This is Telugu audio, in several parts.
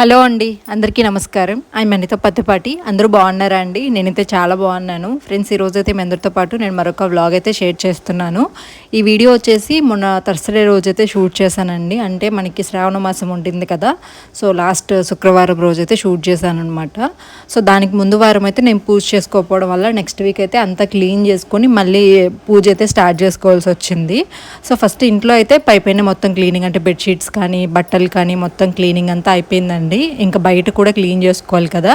హలో అండి అందరికీ నమస్కారం. ఐ అనిత పత్తిపాటి అందరూ బాగున్నారా అండి? నేనైతే చాలా బాగున్నాను. ఫ్రెండ్స్ ఈరోజు అయితే మీ అందరితో పాటు నేను మరొక వ్లాగ్ అయితే షేర్ చేస్తున్నాను. ఈ వీడియో వచ్చేసి మొన్న థర్స్డే రోజు అయితే షూట్ చేశానండి. అంటే మనకి శ్రావణ మాసం ఉంటుంది కదా సో లాస్ట్ శుక్రవారం రోజు అయితే షూట్ చేశాను అనమాట సో దానికి ముందు వారం అయితే నేను పూజ చేసుకోకపోవడం వల్ల నెక్స్ట్ వీక్ అయితే అంతా క్లీన్ చేసుకొని మళ్ళీ పూజ అయితే స్టార్ట్ చేసుకోవాల్సి వచ్చింది. సో ఫస్ట్ ఇంట్లో అయితే పైపైన మొత్తం క్లీనింగ్ అంటే బెడ్షీట్స్ కానీ బట్టలు కానీ మొత్తం క్లీనింగ్ అంతా అయిపోయిందండి. ఇంకా బయట కూడా క్లీన్ చేసుకోవాలి కదా.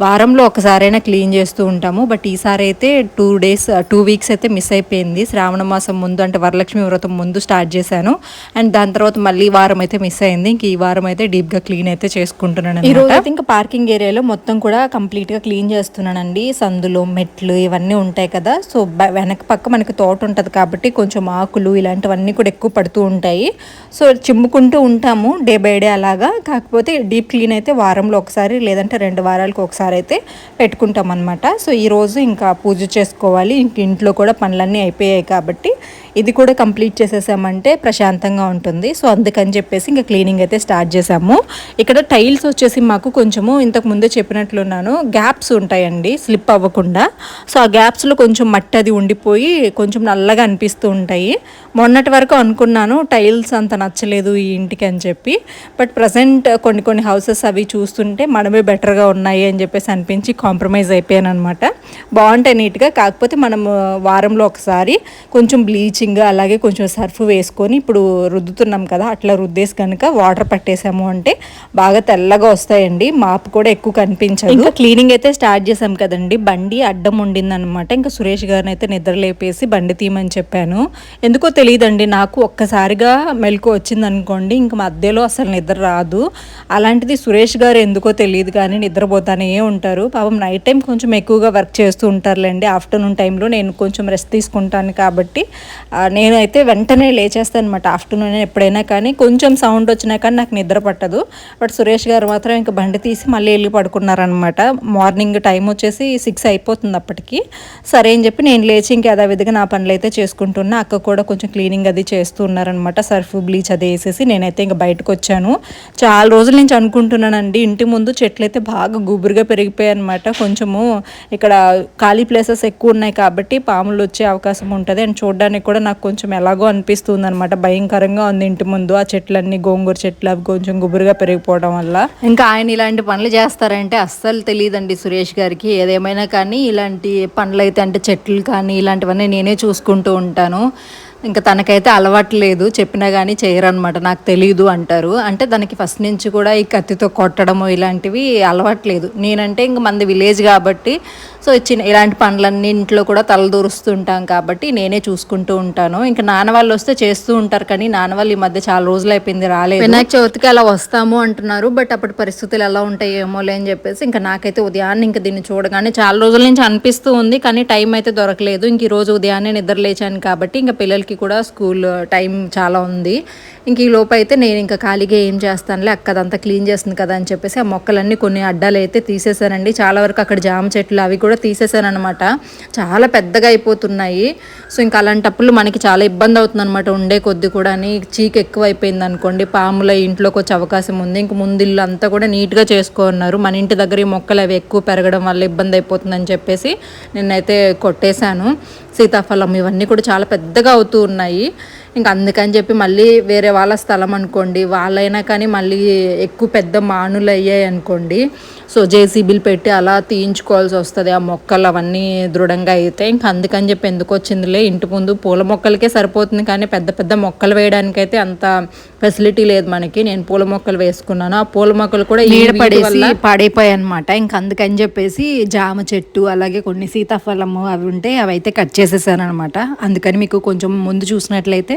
వారంలో ఒకసారైనా క్లీన్ చేస్తూ ఉంటాము. బట్ ఈసారి అయితే టూ డేస్ టూ వీక్స్ అయితే మిస్ అయిపోయింది. శ్రావణ మాసం ముందు అంటే వరలక్ష్మి వ్రతం ముందు స్టార్ట్ చేశాను. అండ్ దాని తర్వాత మళ్ళీ వారం అయితే మిస్ అయింది. ఇంక ఈ వారం అయితే డీప్గా క్లీన్ అయితే చేసుకుంటున్నాను ఈ రోజు అయితే ఇంకా పార్కింగ్ ఏరియాలో మొత్తం కూడా కంప్లీట్గా క్లీన్ చేస్తున్నానండి. సందులు మెట్లు ఇవన్నీ ఉంటాయి కదా. సో వెనక పక్క మనకి తోట ఉంటుంది కాబట్టి కొంచెం ఆకులు ఇలాంటివన్నీ కూడా ఎక్కువ పడుతూ ఉంటాయి. సో చిమ్ముకుంటూ ఉంటాము డే బై డే అలాగా. కాకపోతే డీప్ క్లీన్ అయితే వారంలో ఒకసారి లేదంటే రెండు వారాలకు ఒకసారి అయితే పెట్టుకుంటాం అనమాట సో ఈరోజు ఇంకా పూజ చేసుకోవాలి. ఇంక ఇంట్లో కూడా పనులన్నీ అయిపోయాయి కాబట్టి ఇది కూడా కంప్లీట్ చేసేసామంటే ప్రశాంతంగా ఉంటుంది. సో అందుకని చెప్పేసి ఇంకా క్లీనింగ్ అయితే స్టార్ట్ చేసాము. ఇక్కడ టైల్స్ వచ్చేసి మాకు కొంచెము ఇంతకు ముందే చెప్పినట్లున్నాను. గ్యాప్స్ ఉంటాయండి స్లిప్ అవ్వకుండా. సో ఆ గ్యాప్స్లో కొంచెం మట్టి అది ఉండిపోయి కొంచెం నల్లగా అనిపిస్తూ ఉంటాయి. మొన్నటి వరకు అనుకున్నాను టైల్స్ అంత నచ్చలేదు ఈ ఇంటికి అని చెప్పి. బట్ ప్రజెంట్ కొన్ని కొన్ని హౌసెస్ అవి చూస్తుంటే మనమే బెటర్గా ఉన్నాయి అని చెప్పేసి అనిపించి కాంప్రమైజ్ అయిపోయాను అనమాట బాగుంటాయి నీట్గా. కాకపోతే మనం వారంలో ఒకసారి కొంచెం బ్లీచ్ బ్లీచింగ్ అలాగే కొంచెం సర్ఫ్ వేసుకొని ఇప్పుడు రుద్దుతున్నాం కదా అట్లా రుద్దేసి కనుక వాటర్ పట్టేసాము అంటే బాగా తెల్లగా వస్తాయండి. మాపు కూడా ఎక్కువ కనిపించదు. ఇంకా క్లీనింగ్ అయితే స్టార్ట్ చేసాం కదండి. బండి అడ్డం ఉండిందనమాట ఇంకా సురేష్ గారిని అయితే నిద్ర లేపేసి బండి తీయమని చెప్పాను. ఎందుకో తెలియదండి నాకు ఒక్కసారిగా మెలకు వచ్చింది అనుకోండి ఇంక మధ్యలో అసలు నిద్ర రాదు. అలాంటిది సురేష్ గారు ఎందుకో తెలియదు కానీ నిద్రపోతానే ఉంటారు. పాపం నైట్ టైం కొంచెం ఎక్కువగా వర్క్ చేస్తూ ఉంటారులేండి. ఆఫ్టర్నూన్ టైంలో నేను కొంచెం రెస్ట్ తీసుకుంటాను కాబట్టి నేనైతే వెంటనే లేచేస్తాను అనమాట ఆఫ్టర్నూన్ ఎప్పుడైనా కానీ కొంచెం సౌండ్ వచ్చినా కానీ నాకు నిద్ర పట్టదు. బట్ సురేష్ గారు మాత్రం ఇంకా బండి తీసి మళ్ళీ వెళ్ళి పడుకున్నారనమాట మార్నింగ్ టైం వచ్చేసి సిక్స్ అయిపోతుంది అప్పటికి. సరే అని చెప్పి నేను లేచి ఇంకా యథావిధిగా నా పనులు అయితే చేసుకుంటున్నా. అక్క కూడా కొంచెం క్లీనింగ్ అది చేస్తూ ఉన్నారనమాట సర్ఫ్ బ్లీచ్ అది వేసేసి నేనైతే ఇంకా బయటకు వచ్చాను. చాలా రోజుల నుంచి అనుకుంటున్నానండి. ఇంటి ముందు చెట్లు అయితే బాగా గుబురుగా పెరిగిపోయాయి అనమాట కొంచెము ఇక్కడ ఖాళీ ప్లేసెస్ ఎక్కువ ఉన్నాయి కాబట్టి పాములు వచ్చే అవకాశం ఉంటుంది. అండ్ చూడడానికి కూడా నాకు కొంచెం ఎలాగో అనిపిస్తుంది అనమాట భయంకరంగా ఉంది ఇంటి ముందు. ఆ చెట్లన్నీ గోంగూర చెట్లు అవి కొంచెం గుబురుగా పెరిగిపోవడం వల్ల. ఇంకా ఆయన ఇలాంటి పనులు చేస్తారంటే అస్సలు తెలియదండి సురేష్ గారికి. ఏదేమైనా కానీ ఇలాంటి పనులు అయితే అంటే చెట్లు కానీ ఇలాంటివన్నీ నేనే చూసుకుంటూ ఉంటాను. ఇంకా తనకైతే అలవాటు లేదు చెప్పినా కానీ చేయరనమాట నాకు తెలియదు అంటారు. అంటే తనకి ఫస్ట్ నుంచి కూడా ఈ కత్తితో కొట్టడము ఇలాంటివి అలవాటు లేదు. నేనంటే ఇంక మంది విలేజ్ కాబట్టి సో చిన్న ఇలాంటి పనులన్నీ ఇంట్లో కూడా తలదూరుస్తుంటాం కాబట్టి నేనే చూసుకుంటూ ఉంటాను. ఇంకా నాన్న వాళ్ళు వస్తే చేస్తూ ఉంటారు కానీ నాన్న వాళ్ళు ఈ మధ్య చాలా రోజులు అయిపోయింది రాలేదు. వినాయక చవితికి అలా వస్తాము అంటున్నారు బట్ అప్పటి పరిస్థితులు ఎలా ఉంటాయి ఏమోలే అని చెప్పేసి ఇంకా నాకైతే ఉదయాన్నే ఇంకా దీన్ని చూడగానే చాలా రోజుల నుంచి అనిపిస్తూ ఉంది కానీ టైం అయితే దొరకలేదు. ఇంక ఈ రోజు ఉదయాన్నే నిద్ర లేచాను కాబట్టి ఇంకా పిల్లలకి కూడా స్కూల్ టైం చాలా ఉంది. ఇంక ఈ లోపు అయితే నేను ఇంకా ఖాళీగా ఏం చేస్తానులే అక్కదంతా క్లీన్ చేస్తుంది కదా అని చెప్పేసి ఆ మొక్కలన్నీ కొన్ని అడ్డాలు అయితే తీసేసానండి చాలా వరకు అక్కడ జామ చెట్లు అవి కూడా తీసేసాను చాలా పెద్దగా అయిపోతున్నాయి. సో ఇంకా అలాంటప్పుడు మనకి చాలా ఇబ్బంది అవుతుంది అనమాట ఉండే కొద్ది కూడా చీక ఎక్కువ అయిపోయింది అనుకోండి పాముల ఇంట్లోకి వచ్చే అవకాశం ఉంది. ఇంక ముందు ఇల్లు అంతా కూడా నీట్గా చేసుకున్నారు. మన ఇంటి దగ్గర ఈ మొక్కలు అవి ఎక్కువ పెరగడం వల్ల ఇబ్బంది అయిపోతుందని చెప్పేసి నిన్నైతే కొట్టేశాను. సీతాఫలం ఇవన్నీ కూడా చాలా పెద్దగా అవుతూ ఉన్నాయి. ఇంకా అందుకని చెప్పి మళ్ళీ వేరే వాళ్ళ స్థలం అనుకోండి. వాళ్ళైనా కానీ మళ్ళీ ఎక్కువ పెద్ద మానులు అయ్యాయి అనుకోండి. సో జేసీబీలు పెట్టి అలా తీయించుకోవాల్సి వస్తుంది. ఆ మొక్కలు అవన్నీ దృఢంగా అయితే ఇంకా అందుకని చెప్పి ఎందుకు వచ్చిందిలే? ఇంటి ముందు పూల మొక్కలకే సరిపోతుంది కానీ పెద్ద పెద్ద మొక్కలు వేయడానికైతే అంత ఫెసిలిటీ లేదు మనకి. నేను పూల మొక్కలు వేసుకున్నాను. ఆ పూల మొక్కలు కూడా వల్ల పాడైపోయాయి అనమాట ఇంకా అందుకని చెప్పేసి జామ చెట్టు అలాగే కొన్ని సీతాఫలము అవి ఉంటే అవి అయితే కట్ చేసేసాను అనమాట అందుకని మీకు కొంచెం ముందు చూసినట్లయితే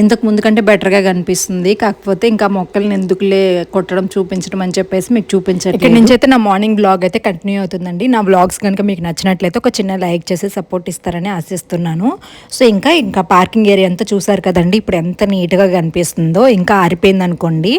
ఇంతకు ముందు కంటే బెటర్గా కనిపిస్తుంది. కాకపోతే ఇంకా మొక్కల్ని ఎందుకులే కొట్టడం చూపించడం అని చెప్పేసి మీకు చూపించండి ఇక్కడ నుంచి అయితే నా మార్నింగ్ బ్లాగ్ అయితే కంటిన్యూ అవుతుందండి. నా బ్లాగ్స్ కనుక మీకు నచ్చినట్లయితే ఒక చిన్న లైక్ చేసి సపోర్ట్ ఇస్తారని ఆశిస్తున్నాను. సో ఇంకా ఇంకా పార్కింగ్ ఏరియా అంతా చూసారు కదండి. ఇప్పుడు ఎంత నీట్గా కనిపిస్తుందో ఇంకా ఆరిపోయింది అనుకోండి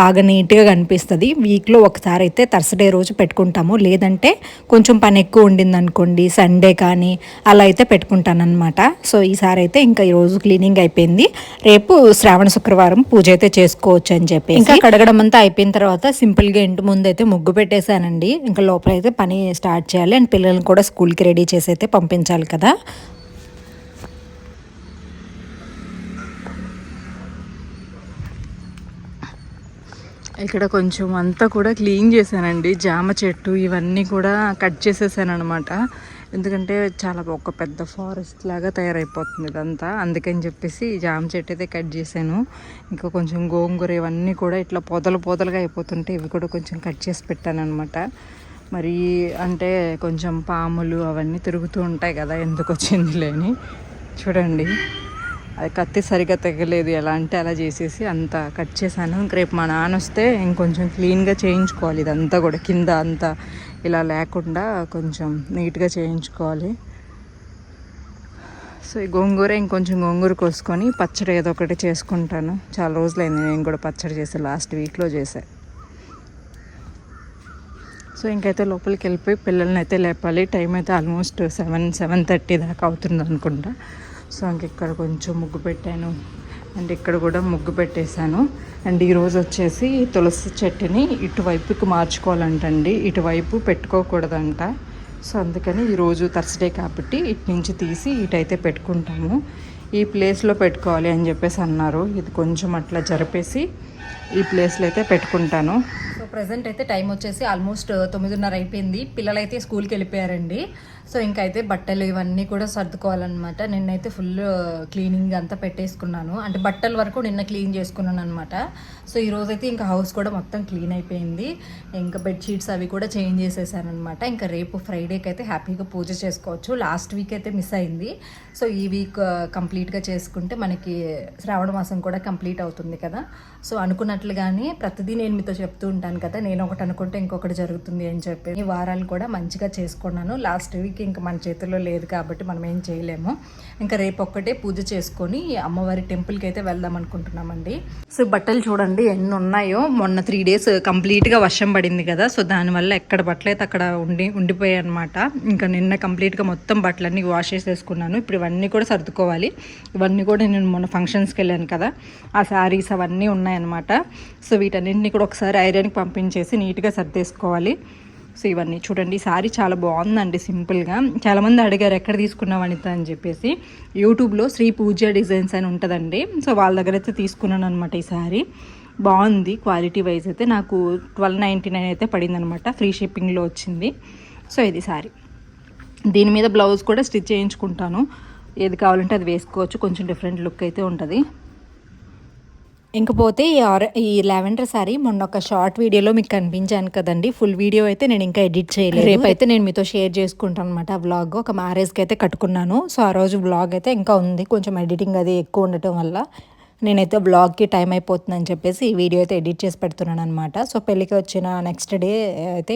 బాగా నీట్గా కనిపిస్తుంది. వీక్లో ఒకసారి అయితే థర్స్డే రోజు పెట్టుకుంటాము. లేదంటే కొంచెం పని ఎక్కువ ఉండింది అనుకోండి సండే కానీ అలా అయితే పెట్టుకుంటాను అనమాట సో ఈసారి అయితే ఇంకా ఈరోజు క్లీనింగ్ అయిపోయింది. రేపు శ్రావణ శుక్రవారం పూజ అయితే చేసుకోవచ్చు అని చెప్పి ఇంకా కడగడం అంతా అయిపోయిన తర్వాత సింపుల్గా ఇంటి ముందు అయితే ముగ్గు పెట్టేశానండి. ఇంకా లోపల అయితే పని స్టార్ట్ చేయాలి. అండ్ పిల్లల్ని కూడా స్కూల్కి రెడీ చేసి అయితే పంపించాలి కదా. ఇక్కడ కొంచెం అంతా కూడా క్లీన్ చేశానండి. జామ చెట్టు ఇవన్నీ కూడా కట్ చేసేసాను అనమాట ఎందుకంటే చాలా ఒక పెద్ద ఫారెస్ట్ లాగా తయారైపోతుంది ఇదంతా. అందుకని చెప్పేసి జామ చెట్టు అయితే కట్ చేశాను. ఇంకా కొంచెం గోంగూర ఇవన్నీ కూడా ఇట్లా పొదలు పొదలుగా అయిపోతుంటే ఇవి కూడా కొంచెం కట్ చేసి పెట్టాను అనమాట మరి అంటే కొంచెం పాములు అవన్నీ తిరుగుతూ ఉంటాయి కదా ఎందుకు వచ్చింది లేని. చూడండి. అది కత్తి సరిగ్గా తెగలేదు. ఎలా అంటే అలా చేసేసి అంత కట్ చేశాను. ఇంక రేపు మా నాన్న వస్తే ఇంకొంచెం క్లీన్గా చేయించుకోవాలి ఇదంతా కూడా కింద అంతా. ఇలా లేకుండా కొంచెం నీట్గా చేయించుకోవాలి. సో ఈ గోంగూర ఇంకొంచెం గోంగూర కోసుకొని పచ్చడి ఏదో ఒకటి చేసుకుంటాను. చాలా రోజులైంది నేను కూడా పచ్చడి చేసే లాస్ట్ వీక్లో చేసా. సో ఇంకైతే లోపలికి వెళ్ళిపోయి పిల్లల్ని అయితే లేపాలి. టైం అయితే ఆల్మోస్ట్ సెవెన్ సెవెన్ థర్టీ దాకా అవుతుంది అనుకుంటా. సో ఇంక ఇక్కడ కొంచెం ముగ్గు పెట్టాను. అండ్ ఇక్కడ కూడా ముగ్గు పెట్టేశాను. అండ్ ఈరోజు వచ్చేసి తులసి చెట్టుని ఇటువైపుకి మార్చుకోవాలంటండి. ఇటువైపు పెట్టుకోకూడదంట. సో అందుకని ఈరోజు థర్స్డే కాబట్టి ఇటు నుంచి తీసి ఇటైతే పెట్టుకుంటాము ఈ ప్లేస్లో పెట్టుకోవాలి అని చెప్పేసి అన్నారు. ఇది కొంచెం అట్లా జరిపేసి ఈ ప్లేస్లో అయితే పెట్టుకుంటాను. ప్రజెంట్ అయితే టైం వచ్చేసి ఆల్మోస్ట్ తొమ్మిదిన్నర అయిపోయింది. పిల్లలైతే స్కూల్కి వెళ్ళిపోయారండి. సో ఇంకైతే బట్టలు ఇవన్నీ కూడా సర్దుకోవాలన్నమాట. నిన్నైతే ఫుల్ క్లీనింగ్ అంతా పెట్టేసుకున్నాను. అంటే బట్టల వరకు నిన్న క్లీన్ చేసుకున్నాను అనమాట సో ఈరోజైతే ఇంకా హౌస్ కూడా మొత్తం క్లీన్ అయిపోయింది. ఇంకా బెడ్షీట్స్ అవి కూడా చేంజ్ చేసేసాను అనమాట ఇంకా రేపు ఫ్రైడేకి అయితే హ్యాపీగా పూజ చేసుకోవచ్చు. లాస్ట్ వీక్ అయితే మిస్ అయింది. సో ఈ వీక్ కంప్లీట్గా చేసుకుంటే మనకి శ్రావణ మాసం కూడా కంప్లీట్ అవుతుంది కదా. సో అనుకున్నట్లుగానే ప్రతిదీ నేను మీతో చెప్తూ ఉంటాను కదా. నేను ఒకటి అనుకుంటే ఇంకొకటి జరుగుతుంది అని చెప్పి ఈ వారాలు కూడా మంచిగా చేసుకున్నాను. లాస్ట్ వీక్ ఇంకా మన చేతుల్లో లేదు కాబట్టి మనం ఏం చేయలేము. ఇంకా రేపు ఒక్కటే పూజ చేసుకొని అమ్మవారి టెంపుల్కి అయితే వెళ్దాం అనుకుంటున్నామండి. సో బట్టలు చూడండి ఎన్ని ఉన్నాయో. మొన్న త్రీ డేస్ కంప్లీట్గా వర్షం పడింది కదా. సో దానివల్ల ఎక్కడ బట్టలు అయితే అక్కడ ఉండి ఉండిపోయాయి అనమాట ఇంకా నిన్న కంప్లీట్గా మొత్తం బట్టలన్నీ వాష్ చేసేసుకున్నాను. ఇప్పుడు ఇవన్నీ కూడా సర్దుకోవాలి. ఇవన్నీ కూడా నేను మొన్న ఫంక్షన్స్కి వెళ్ళాను కదా. ఆ శారీస్ అవన్నీ ఉన్నాయన్నమాట. సో వీటన్నింటినీ కూడా ఒకసారి ఐరన్కి పంపించేసి నీట్గా సర్దేసుకోవాలి. సో ఇవన్నీ చూడండి ఈ సారీ చాలా బాగుందండి సింపుల్గా చాలామంది అడిగారు ఎక్కడ తీసుకున్నావు అనిత? అని చెప్పేసి. యూట్యూబ్లో శ్రీ పూజ డిజైన్స్ అని ఉంటుందండి. సో వాళ్ళ దగ్గర అయితే తీసుకున్నాను అనమాట ఈ సారీ బాగుంది క్వాలిటీ వైజ్ అయితే. నాకు ట్వెల్వ్ నైంటీ నైన్ అయితే పడింది అనమాట ఫ్రీ షిప్పింగ్లో వచ్చింది. సో ఇది సారీ దీని మీద బ్లౌజ్ కూడా స్టిచ్ చేయించుకుంటాను. ఏది కావాలంటే అది వేసుకోవచ్చు. కొంచెం డిఫరెంట్ లుక్ అయితే ఉంటుంది. ఇంకపోతే ఈ ఆర ఈ లావెండర్ సారీ మొన్న ఒక షార్ట్ వీడియోలో మీకు కనిపించాను కదండి. ఫుల్ వీడియో అయితే నేను ఇంకా ఎడిట్ చేయలేదు. రేపు అయితే నేను మీతో షేర్ చేసుకుంటాను అనమాట ఆ వ్లాగ్ ఒక మ్యారేజ్కి అయితే కట్టుకున్నాను. సో ఆ రోజు వ్లాగ్ అయితే ఇంకా ఉంది. కొంచెం ఎడిటింగ్ అది ఎక్కువ ఉండటం వల్ల. నేనైతే బ్లాగ్కి టైం అయిపోతుందని చెప్పేసి ఈ వీడియో అయితే ఎడిట్ చేసి పెడుతున్నాను అనమాట సో పెళ్ళికి వచ్చిన నెక్స్ట్ డే అయితే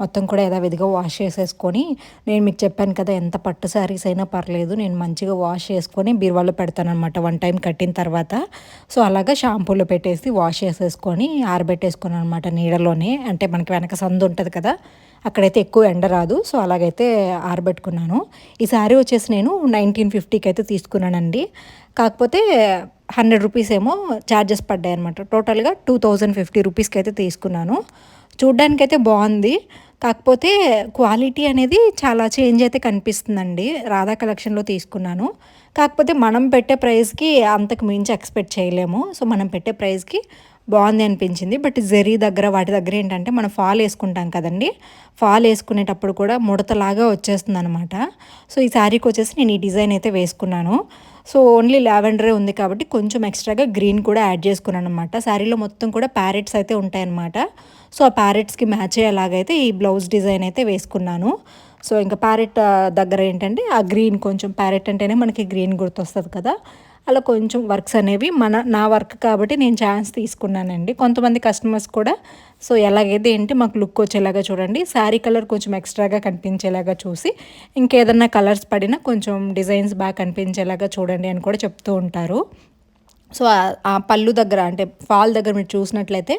మొత్తం కూడా యథావిధిగా వాష్ చేసేసుకొని నేను మీకు చెప్పాను కదా ఎంత పట్టు శారీస్ అయినా పర్లేదు నేను మంచిగా వాష్ చేసుకొని బీరువాలో పెడతాను అనమాట వన్ టైం కట్టిన తర్వాత. సో అలాగా షాంపూలో పెట్టేసి వాష్ చేసేసుకొని ఆరబెట్టేసుకున్నాను అనమాట నీడలోనే. అంటే మనకి వెనక సందు ఉంటుంది కదా అక్కడైతే ఎక్కువ ఎండ రాదు. సో అలాగైతే ఆరబెట్టుకున్నాను. ఈ శారీ వచ్చేసి నేను నైన్టీన్ ఫిఫ్టీకి అయితే తీసుకున్నానండి. కాకపోతే హండ్రెడ్ రూపీస్ ఏమో ఛార్జెస్ పడ్డాయి అనమాట టోటల్గా టూ థౌజండ్ ఫిఫ్టీ రూపీస్కి అయితే తీసుకున్నాను. చూడ్డానికైతే బాగుంది. కాకపోతే క్వాలిటీ అనేది చాలా చేంజ్ అయితే కనిపిస్తుందండి. రాధా కలెక్షన్లో తీసుకున్నాను. కాకపోతే మనం పెట్టే ప్రైస్కి అంతకు మించి ఎక్స్పెక్ట్ చేయలేము. సో మనం పెట్టే ప్రైస్కి బాగుంది అనిపించింది. బట్ జెరీ దగ్గర వాటి దగ్గర ఏంటంటే మనం ఫాల్ వేసుకుంటాం కదండి. ఫాల్ వేసుకునేటప్పుడు కూడా ముడతలాగా వచ్చేస్తుంది అనమాట సో ఈ శారీకి వచ్చేసి నేను ఈ డిజైన్ అయితే వేసుకున్నాను. సో ఓన్లీ లావెండరే ఉంది కాబట్టి కొంచెం ఎక్స్ట్రాగా గ్రీన్ కూడా యాడ్ చేసుకున్నాను అనమాట శారీలో మొత్తం కూడా ప్యారెట్స్ అయితే ఉంటాయన్నమాట. సో ఆ ప్యారెట్స్కి మ్యాచ్ అయ్యేలాగైతే ఈ బ్లౌజ్ డిజైన్ అయితే వేసుకున్నాను. సో ఇంకా ప్యారెట్ దగ్గర ఏంటంటే ఆ గ్రీన్ కొంచెం ప్యారెట్ అంటేనే మనకి గ్రీన్ గుర్తొస్తుంది కదా. అలా కొంచెం వర్క్స్ అనేవి మన నా వర్క్ కాబట్టి నేను ఛాన్స్ తీసుకున్నానండి. కొంతమంది కస్టమర్స్ కూడా సో ఎలాగైతే ఏంటి మాకు లుక్ వచ్చేలాగా చూడండి శారీ కలర్ కొంచెం ఎక్స్ట్రాగా కనిపించేలాగా చూసి ఇంకేదన్నా కలర్స్ పడినా కొంచెం డిజైన్స్ బాగా కనిపించేలాగా చూడండి అని కూడా చెప్తూ ఉంటారు. సో ఆ పళ్ళు దగ్గర అంటే ఫాల్ దగ్గర మీరు చూసినట్లయితే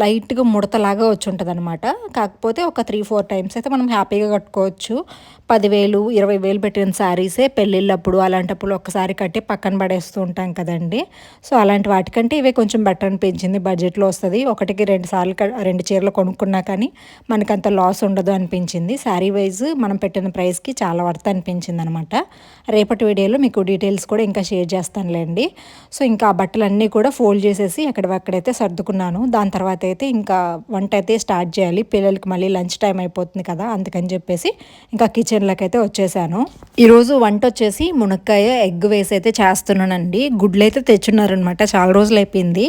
లైట్గా ముడతలాగా వచ్చి ఉంటుంది అనమాట కాకపోతే ఒక త్రీ ఫోర్ టైమ్స్ అయితే మనం హ్యాపీగా కట్టుకోవచ్చు. పదివేలు ఇరవై వేలు పెట్టిన శారీసే పెళ్ళిళ్ళప్పుడు అలాంటప్పుడు ఒక్కసారి కట్టి పక్కన పడేస్తూ ఉంటాం కదండి. సో అలాంటి వాటికంటే ఇవే కొంచెం బెటర్ అనిపించింది. బడ్జెట్లో వస్తుంది. ఒకటికి రెండు సార్లు రెండు చీరలు కొనుక్కున్నా కానీ మనకు అంత లాస్ ఉండదు అనిపించింది. శారీ వైజ్ మనం పెట్టిన ప్రైస్కి చాలా వర్త్ అనిపించింది అనమాట రేపటి వీడియోలో మీకు డీటెయిల్స్ కూడా ఇంకా షేర్ చేస్తానులేండి. సో ఇంకా ఆ బట్టలన్నీ కూడా ఫోల్డ్ చేసేసి ఎక్కడెక్కడైతే సర్దుకున్నాను. దాని తర్వాత అయితే ఇంకా వంట అయితే స్టార్ట్ చేయాలి. పిల్లలకి మళ్ళీ లంచ్ టైం అయిపోతుంది కదా అందుకని చెప్పేసి ఇంకా కిచెన్ అయితే వచ్చేసాను. ఈరోజు వంట వచ్చేసి మునక్కాయ ఎగ్ వేసి అయితే చేస్తున్నానండి. గుడ్లు అయితే తెచ్చున్నారనమాట. చాలా రోజులు అయిపోయింది.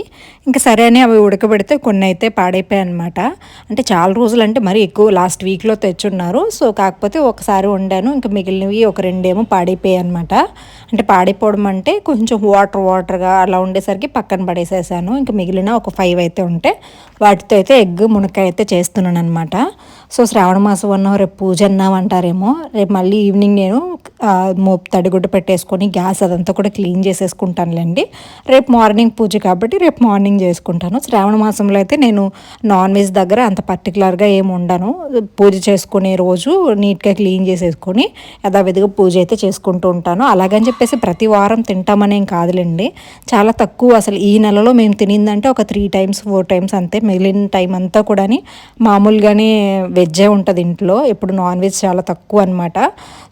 ఇంకా సరే అని అవి ఉడకబెడితే కొన్ని అయితే పాడైపోయాయి అనమాట అంటే చాలా రోజులు అంటే మరీ ఎక్కువ లాస్ట్ వీక్లో తెచ్చున్నారు. సో కాకపోతే ఒకసారి వండాను. ఇంకా మిగిలినవి ఒక రెండేమో పాడైపోయాయి అనమాట అంటే పాడైపోవడం అంటే కొంచెం వాటర్ వాటర్గా అలా ఉండేసరికి పక్కన పడేసేసాను. ఇంకా మిగిలిన ఒక ఫైవ్ అయితే ఉంటే వాటితో అయితే ఎగ్ మునక్కాయ అయితే చేస్తున్నాను అనమాట సో శ్రావణ మాసం అన్నాం రేపు పూజ అన్నాం అంటారేమో రేపు మళ్ళీ ఈవినింగ్ నేను తడిగుడ్డ పెట్టేసుకొని గ్యాస్ అదంతా కూడా క్లీన్ చేసేసుకుంటానులేండి. రేపు మార్నింగ్ పూజ కాబట్టి రేపు మార్నింగ్ చేసుకుంటాను. శ్రావణ మాసంలో అయితే నేను నాన్ వెజ్ దగ్గర అంత పర్టికులర్గా ఏమి ఉండను. పూజ చేసుకునే రోజు నీట్గా క్లీన్ చేసేసుకొని యథావిధిగా పూజ అయితే చేసుకుంటూ ఉంటాను. అలాగని చెప్పేసి ప్రతి వారం తింటామనేం కాదులేండి. చాలా తక్కువ అసలు ఈ నెలలో మేము తినిందంటే ఒక త్రీ టైమ్స్ ఫోర్ టైమ్స్ అంతే. మిగిలిన టైం అంతా కూడా మామూలుగానే వెజ్జే ఉంటుంది ఇంట్లో. ఇప్పుడు నాన్ వెజ్ చాలా తక్కువ అనమాట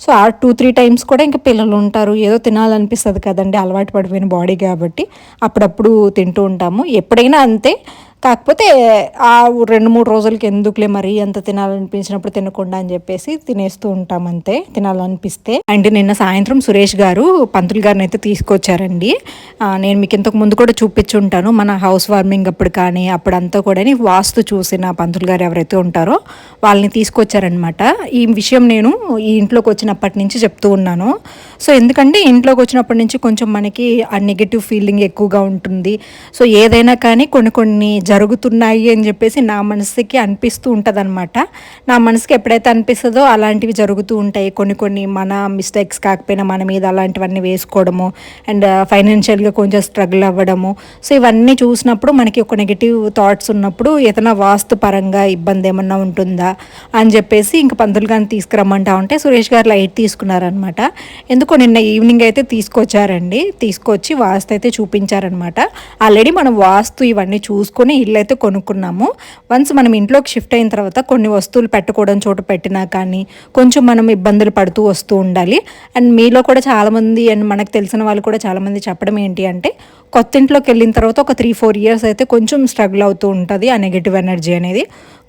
సో ఆ టూ త్రీ టైమ్స్ కూడా ఇంకా పిల్లలు ఉంటారు. ఏదో తినాలనిపిస్తుంది కదండి. అలవాటు పడిపోయిన బాడీ కాబట్టి అప్పుడప్పుడు తింటూ ఉంటాము. ఎప్పుడైనా అంతే. కాకపోతే ఆ రెండు మూడు రోజులకి ఎందుకులే మరి ఎంత తినాలనిపించినప్పుడు తినకుండా అని చెప్పేసి తినేస్తూ ఉంటాం అంతే తినాలనిపిస్తే. అండ్ నిన్న సాయంత్రం సురేష్ గారు పంతులు గారిని అయితే తీసుకొచ్చారండి నేను మీకు ఇంతకు ముందు కూడా చూపించుంటాను. మన హౌస్ వార్మింగ్ అప్పుడు కానీ అప్పుడంతా కూడా వాస్తు చూసిన పంతులు గారు ఎవరైతే ఉంటారో వాళ్ళని తీసుకొచ్చారనమాట ఈ విషయం నేను ఈ ఇంట్లోకి వచ్చినప్పటి నుంచి చెప్తూ ఉన్నాను. సో ఎందుకంటే ఇంట్లోకి వచ్చినప్పటి నుంచి కొంచెం మనకి ఆ నెగిటివ్ ఫీలింగ్ ఎక్కువగా ఉంటుంది. సో ఏదైనా కానీ కొన్ని కొన్ని జరుగుతున్నాయి అని చెప్పేసి నా మనసుకి అనిపిస్తూ ఉంటుంది అనమాట నా మనసుకి ఎప్పుడైతే అనిపిస్తుందో అలాంటివి జరుగుతూ ఉంటాయి. కొన్ని కొన్ని మన మిస్టేక్స్ కాకపోయినా మన మీద అలాంటివన్నీ వేసుకోవడము అండ్ ఫైనాన్షియల్గా uh, కొంచెం స్ట్రగుల్ అవ్వడము. సో ఇవన్నీ చూసినప్పుడు మనకి ఒక నెగిటివ్ థాట్స్ ఉన్నప్పుడు ఏదైనా వాస్తు పరంగా ఇబ్బంది ఏమన్నా ఉంటుందా అని చెప్పేసి ఇంక పంతులు కానీ తీసుకురమ్మంటా ఉంటే సురేష్ గారు లైట్ తీసుకున్నారనమాట ఎందుకో నిన్న ఈవినింగ్ అయితే తీసుకొచ్చారండి. తీసుకొచ్చి వాస్తు అయితే చూపించారనమాట ఆల్రెడీ మనం వాస్తు ఇవన్నీ చూసుకొని ఇల్లు అయితే కొనుక్కున్నాము. వన్స్ మనం ఇంట్లోకి షిఫ్ట్ అయిన తర్వాత కొన్ని వస్తువులు పెట్టుకోవడం చోటు పెట్టినా కానీ కొంచెం మనం ఇబ్బందులు పడుతూ వస్తూ ఉండాలి. అండ్ మీలో కూడా చాలామంది అండ్ మనకు తెలిసిన వాళ్ళు కూడా చాలామంది చెప్పడం ఏంటి అంటే కొత్త ఇంట్లోకి వెళ్ళిన తర్వాత ఒక త్రీ ఫోర్ ఇయర్స్ అయితే కొంచెం స్ట్రగుల్ అవుతూ ఉంటుంది ఆ నెగిటివ్ ఎనర్జీ అనేది.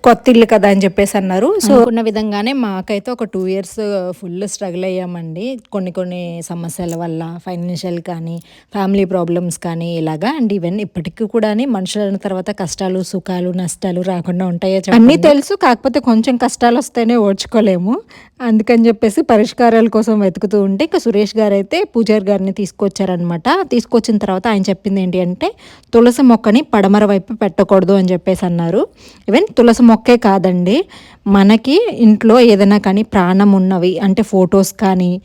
కొత్త ఇల్లు కదా అని చెప్పేసి అన్నారు. సో ఉన్న విధంగానే మాకైతే ఒక టూ ఇయర్స్ ఫుల్ స్ట్రగుల్ అయ్యామండి. కొన్ని కొన్ని సమస్యల వల్ల ఫైనాన్షియల్ కానీ ఫ్యామిలీ ప్రాబ్లమ్స్ కానీ ఇలాగా. అండ్ ఈవెన్ ఇప్పటికీ కూడా మనుషులైన తర్వాత కష్టాలు సుఖాలు నష్టాలు రాకుండా ఉంటాయో అన్నీ తెలుసు. కాకపోతే కొంచెం కష్టాలు వస్తేనే ఓడ్చుకోలేము అందుకని చెప్పేసి పరిష్కారాల కోసం వెతుకుతూ ఉంటే ఇంకా సురేష్ గారు అయితే పూజారి గారిని తీసుకొచ్చారనమాట తీసుకొచ్చిన తర్వాత ఆయన చెప్పింది ఏంటి అంటే తులసి మొక్కని పడమర వైపు పెట్టకూడదు అని చెప్పేసి అన్నారు. ఈవెన్ తులసి మొక్కే కాదండి. మనకి ఇంట్లో ఏదైనా కానీ ప్రాణం ఉన్నవి అంటే ఫొటోస్ కానీ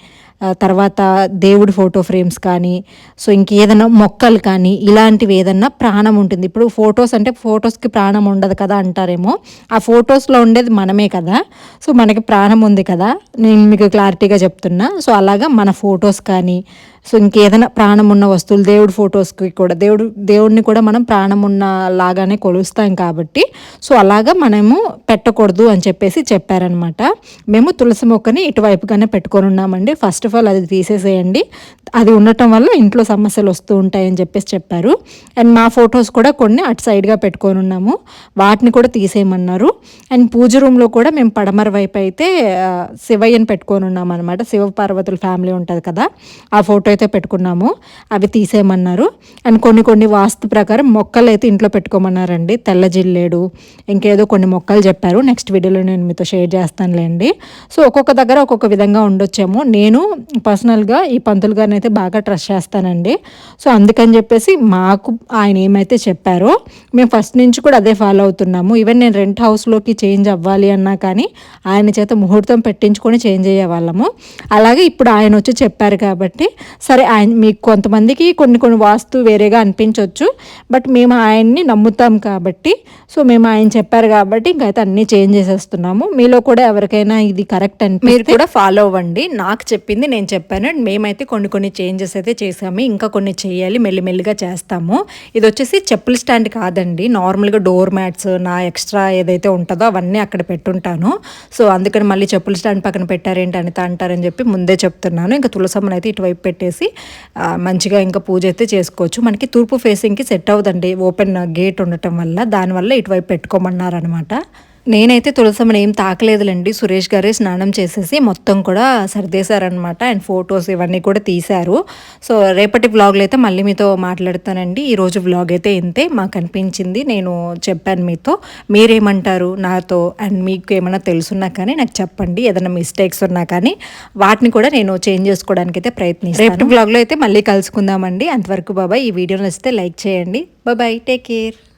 తర్వాత దేవుడి ఫోటో ఫ్రేమ్స్ కానీ సో ఇంకేదైనా మొక్కలు కానీ ఇలాంటివి ఏదన్నా ప్రాణం ఉంటుంది. ఇప్పుడు ఫొటోస్ అంటే ఫొటోస్కి ప్రాణం ఉండదు కదా అంటారేమో. ఆ ఫొటోస్లో ఉండేది మనమే కదా. సో మనకి ప్రాణం ఉంది కదా. నేను మీకు క్లారిటీగా చెప్తున్నా. సో అలాగా మన ఫొటోస్ కానీ సో ఇంకేదైనా ప్రాణం ఉన్న వస్తువులు దేవుడి ఫొటోస్కి కూడా దేవుడు దేవుడిని కూడా మనం ప్రాణం ఉన్న లాగానే కొలుస్తాం కాబట్టి సో అలాగా మనము పెట్టకూడదు అని చెప్పేసి చెప్పారనమాట మేము తులసి మొక్కని ఇటువైపుగానే పెట్టుకొని ఉన్నామండి. ఫస్ట్ ఆఫ్ ఆల్ అది తీసేసేయండి. అది ఉండటం వల్ల ఇంట్లో సమస్యలు వస్తూ ఉంటాయని చెప్పేసి చెప్పారు. అండ్ మా ఫొటోస్ కూడా కొన్ని అటు సైడ్గా పెట్టుకొని ఉన్నాము. వాటిని కూడా తీసేయమన్నారు. అండ్ పూజ రూమ్లో కూడా మేము పడమర వైపు అయితే శివయ్యని పెట్టుకొని ఉన్నాం అనమాట శివ పార్వతుల ఫ్యామిలీ ఉంటుంది కదా ఆ ఫోటో అయితే పెట్టుకున్నాము అవి తీసేయమన్నారు. అండ్ కొన్ని కొన్ని వాస్తు ప్రకారం మొక్కలు అయితే ఇంట్లో పెట్టుకోమన్నారండి. తెల్ల జిల్లేడు ఇంకేదో కొన్ని మొక్కలు చెప్పారు. నెక్స్ట్ వీడియోలో నేను మీతో షేర్ చేస్తానులేండి. సో ఒక్కొక్క దగ్గర ఒక్కొక్క విధంగా ఉండొచ్చేమో. నేను పర్సనల్గా ఈ పంతులు గారిని అయితే బాగా ట్రస్ట్ చేస్తానండి. సో అందుకని చెప్పేసి మాకు ఆయన ఏమైతే చెప్పారో మేము ఫస్ట్ నుంచి కూడా అదే ఫాలో అవుతున్నాము. ఈవెన్ నేను రెంట్ హౌస్లోకి చేంజ్ అవ్వాలి అన్నా కానీ ఆయన చేత ముహూర్తం పెట్టించుకొని చేంజ్ అయ్యే వాళ్ళము. అలాగే ఇప్పుడు ఆయన వచ్చి చెప్పారు కాబట్టి సరే ఆయన మీకు కొంతమందికి కొన్ని కొన్ని వాస్తు వేరేగా అనిపించవచ్చు బట్ మేము ఆయన్ని నమ్ముతాం కాబట్టి సో మేము ఆయన చెప్పారు కాబట్టి ఇంకైతే అన్నీ చేంజ్ చేసేస్తున్నాము. మీలో కూడా ఎవరికైనా ఇది కరెక్ట్ అని మీరు కూడా ఫాలో అవ్వండి. నాకు చెప్పింది నేను చెప్పాను. అండ్ మేమైతే కొన్ని కొన్ని చేంజెస్ అయితే చేసాము. ఇంకా కొన్ని చేయాలి మెల్లిమెల్లిగా చేస్తాము. ఇది వచ్చేసి చెప్పుల స్టాండ్ కాదండి. నార్మల్గా డోర్ మ్యాట్స్ నా ఎక్స్ట్రా ఏదైతే ఉంటుందో అవన్నీ అక్కడ పెట్టుంటాను. సో అందుకని మళ్ళీ చెప్పుల స్టాండ్ పక్కన పెట్టారేంటి అనిత అంటారని చెప్పి ముందే చెప్తున్నాను. ఇంకా తులసమ్మని అయితే ఇటువైపు పెట్టేసి ఆ, మంచిగా ఇంకా పూజ అయితే చేసుకోవచ్చు. మనకి తూర్పు ఫేసింగ్కి సెట్ అవ్వదండి ఓపెన్ గేట్ ఉండటం వల్ల దానివల్ల ఇటువైపు పెట్టుకోమన్నారనమాట నేనైతే తులసమ్మని ఏం తాకలేదులేండి. సురేష్ గారే స్నానం చేసేసి మొత్తం కూడా సర్దేశారనమాట అండ్ ఫొటోస్ ఇవన్నీ కూడా తీశారు. సో రేపటి వ్లాగ్లో అయితే మళ్ళీ మీతో మాట్లాడతానండి. ఈరోజు వ్లాగ్ అయితే ఇంతే. మాకు అనిపించింది. నేను చెప్పాను మీతో. మీరేమంటారు నాతో? అండ్ మీకు ఏమైనా తెలుసున్నా కానీ నాకు చెప్పండి. ఏదైనా మిస్టేక్స్ ఉన్నా కానీ వాటిని కూడా నేను చేంజ్ చేసుకోవడానికి అయితే ప్రయత్నిస్తాను. రేపటి వ్లాగ్లో అయితే మళ్ళీ కలుసుకుందామండి. అంతవరకు బాబాయ్ ఈ వీడియో నచ్చితే లైక్ చేయండి. బాబాయ్ టేక్ కేర్.